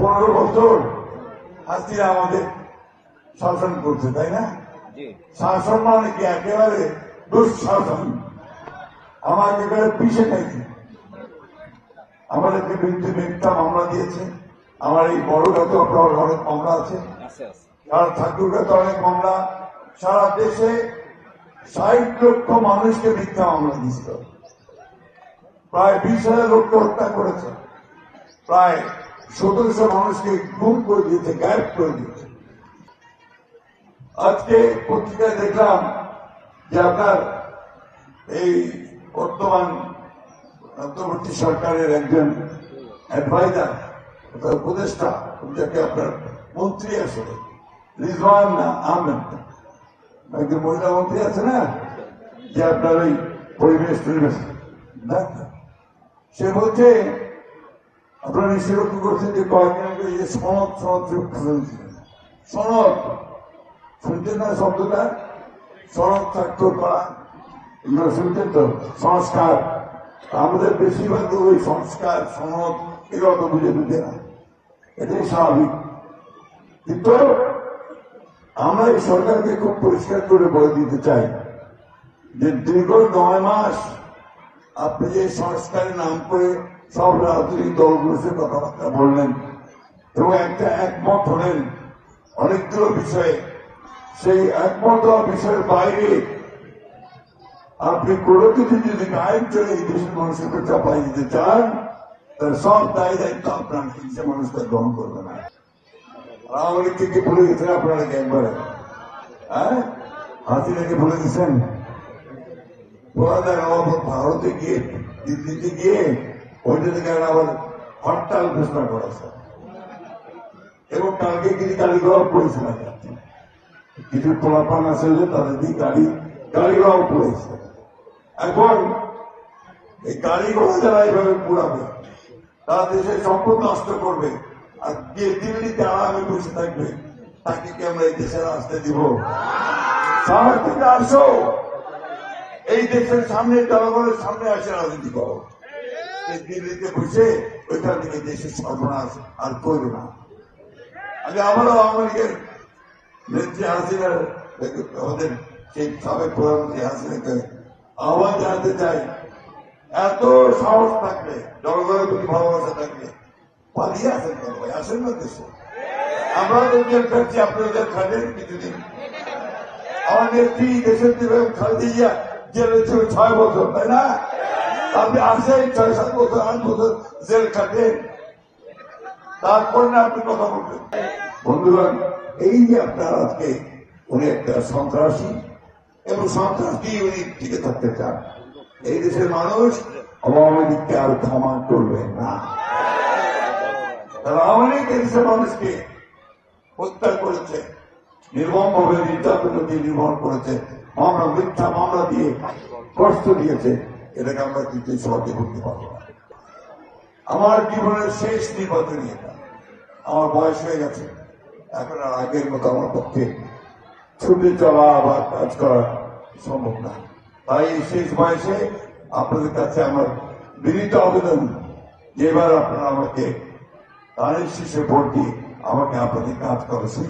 পনেরো বছর হাসিনা আমাদের শাসন করছে তাই না? শাসন মানে কি? একেবারে দুঃশাসন। আমার একেবারে পিছিয়ে খাইছে। আমাদেরকে বিরুদ্ধে মিথ্যা মামলা দিয়েছে। আমার এই বড় গাতে আপনার অনেক মামলা আছে সারা ঠাকুরগাতে অনেক মামলা। সারা দেশে ষাট লক্ষ মানুষকে মিথ্যা মামলা দিয়েছিল। প্রায় বিশ হাজার লোককে হত্যা করেছে। প্রায় সতেরোশো মানুষকে গুম করে দিয়েছে, গায়েব করে দিয়েছে। আজকে পত্রিকায় দেখলাম যে আপনার এই বর্তমান অন্তর্বর্তী সরকারের একজন অ্যাডভাইজার অর্থাৎ উপদেষ্টা, যাকে আপনার মন্ত্রী আসলে রিজওয়ান আহমেদ। একজন মহিলা মন্ত্রী আছে না? যে আপনার ওই পরিবেশ পরিবেশ সে বলছে আপনারা নিশ্চয় লক্ষ্য করছেন যে কয়েকদিন আগে যে সনদ সনদ সনদ শুনছেন না শব্দটা? সনদ স্বাক্ষর করা। এগুলো তো? সংস্কার। আমাদের বেশিরভাগ ওই সংস্কার, সনদ এগুলো তো বুঝে বুঝে না। এটাই স্বাভাবিক। কিন্তু আমরা এই সরকারকে খুব পরিষ্কার করে বলে দিতে চাই যে দীর্ঘ নয় মাস আপনি যে সংস্কারের নাম করে সব রাজনৈতিক দলগুলোর কথাবার্তা বললেন এবং একটা একমত হলেন অনেকগুলো বিষয়ে। সেই একমত বিষয়ের বাইরে আপনি কোনো কিছু যদি গায়েব চলে এই দেশের মানুষের উপর চাপাই দিতে চান, তাহলে সব দায় দায়িত্ব আপনার হিংসা মানুষটা গ্রহণ করবে না। আওয়ামী লীগকে কি ভুলে গেছেন আপনারা একবারে? হ্যাঁ? হাসিনাকে ভুলে গেছেন ভারতে গিয়ে, দিল্লিতে গিয়ে ওইটা থেকে আবার হরতাল ঘোষণা করেছে এবং কালকে কিছু কালীগড় পড়েছিল কিছু পোলাপান আছে যে তাদের দিয়ে গাড়ি গাড়িগড়াও পড়েছে। এখন এই গাড়িগুলো যারা এইভাবে পুরাবে তারা দেশের সম্পদ নষ্ট করবে। আর যে দিল্লিতে আরামে বসে থাকবে। তাকে কি আমরা এই দেশের আসতে দিব? শহর থেকে আসো। এই দেশের সামনে জনগণের সামনে আসে রাজনীতি করো। দিল্লিতে বসে ওইখান থেকে দেশের সর্বনাশ আর করবে না। আমি আবারও লীগের নেত্রী হাসিনার আমাদের সেই সাবেক প্রধানমন্ত্রী হাসিনাকে আহ্বান জানাতে চাই। এত সাহস থাকলে জনগণের প্রতি ভালোবাসা থাকলে পালিয়ে আসেন কেন ভাই? আসেন না দেশে। আমরা তো জেল খাচ্ছি আপনাদের খালেন কিছুদিন। আমার নেত্রী দেশের খালেদি জিয়া, জেলে ছিল ছয় বছর, তাই না? আপনি আসেন ছয় সাত বছর, আট বছর জেল খাটেন তারপর না আপনি কথা বলবেন। বন্ধুগণ, এই যে আপনার আজকে উনি একটা সন্ত্রাসী এবং সন্ত্রাসী উনি টিকে থাকতে চান। এই দেশের মানুষ আওয়ামী লীগকে আর ক্ষমা করবে না। তারা আওয়ামী লীগ এই দেশের মানুষকে হত্যা করেছে, নির্মমভাবে নির্যাতন দিয়ে নির্মাণ করেছে, মামলা, মিথ্যা মামলা দিয়ে কষ্ট দিয়েছে। এটাকে আমরা কিন্তু সহজে করতে পারব না। আমার জীবনের শেষ নির্বাচনী এটা। আমার বয়স হয়ে গেছে। এখন আর আগের মতো আমার পক্ষে ছুটে চলা বা কাজ করা সম্ভব না। তাই এই শেষ বয়সে আপনাদের কাছে আমার বিনীত আবেদন যে এবার আপনারা আমাকে তারের শীর্ষে ভোট দিয়ে আমাকে আপনাদের কাজ সুযোগ